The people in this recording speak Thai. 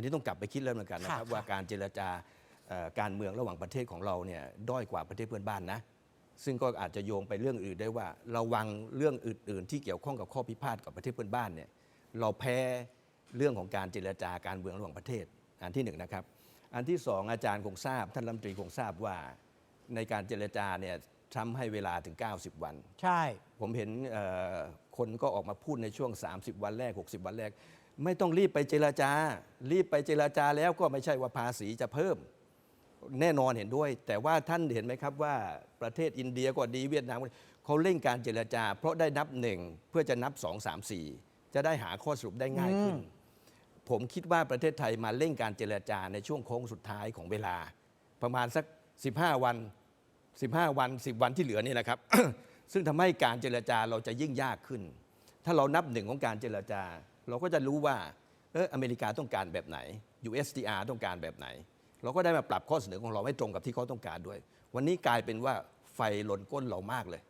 นนี้ต้องกลับไปคิดแล้วเหมือนกันนะครับค่ะว่าการเจรจาเอ่อการเมืองระหว่างประเทศของเราเนี่ยด้อยกว่าประเทศเพื่อนบ้านนะซึ่งก็อาจจะโยงไปเรื่องอื่นได้ว่า ระวังเรื่องอื่น ๆ ที่เกี่ยวข้องกับข้อพิพาทกับประเทศเพื่อนบ้านเนี่ยเราแพ้เรื่องของการเจรจาการเมืองระหว่างประเทศ อันที่หนึ่งนะครับ อันที่สองอาจารย์คงทราบ ท่านรัฐมนตรีคงทราบว่า ในการเจรจาเนี่ยทำให้เวลาถึง 90 วัน ใช่ ผมเห็นเอ่อคนก็ออกมาพูดในช่วง 30 วันแรก 60 วันแรก ไม่ต้องรีบไปเจรจา รีบไปเจรจาแล้วก็ไม่ใช่ว่าภาษีจะเพิ่ม แน่นอนเห็นด้วย แต่ว่าท่านเห็นไหมครับว่าประเทศอินเดียก็ดีเวียดนามก็ดีเขาเร่งการเจรจา เพราะได้นับหนึ่งเพื่อจะนับ2 3 4จะได้หาข้อสรุปได้ง่ายขึ้น ผมคิดว่าประเทศไทยมาเร่งการเจรจาในช่วงโค้งสุดท้ายของเวลา ประมาณสัก 15 วัน 15 วัน 10 วันที่เหลือนี่แหละครับ ซึ่งทำให้การเจรจาเราจะยิ่งยากขึ้น ถ้าเรานับหนึ่งของการเจรจา เราก็จะรู้ว่าเอออเมริกาต้องการแบบไหน USDR ต้องการแบบไหน เราก็ได้มาปรับข้อเสนอของเราให้ตรงกับที่เขาต้องการด้วย วันนี้กลายเป็นว่าไฟลนก้นเรามากเลย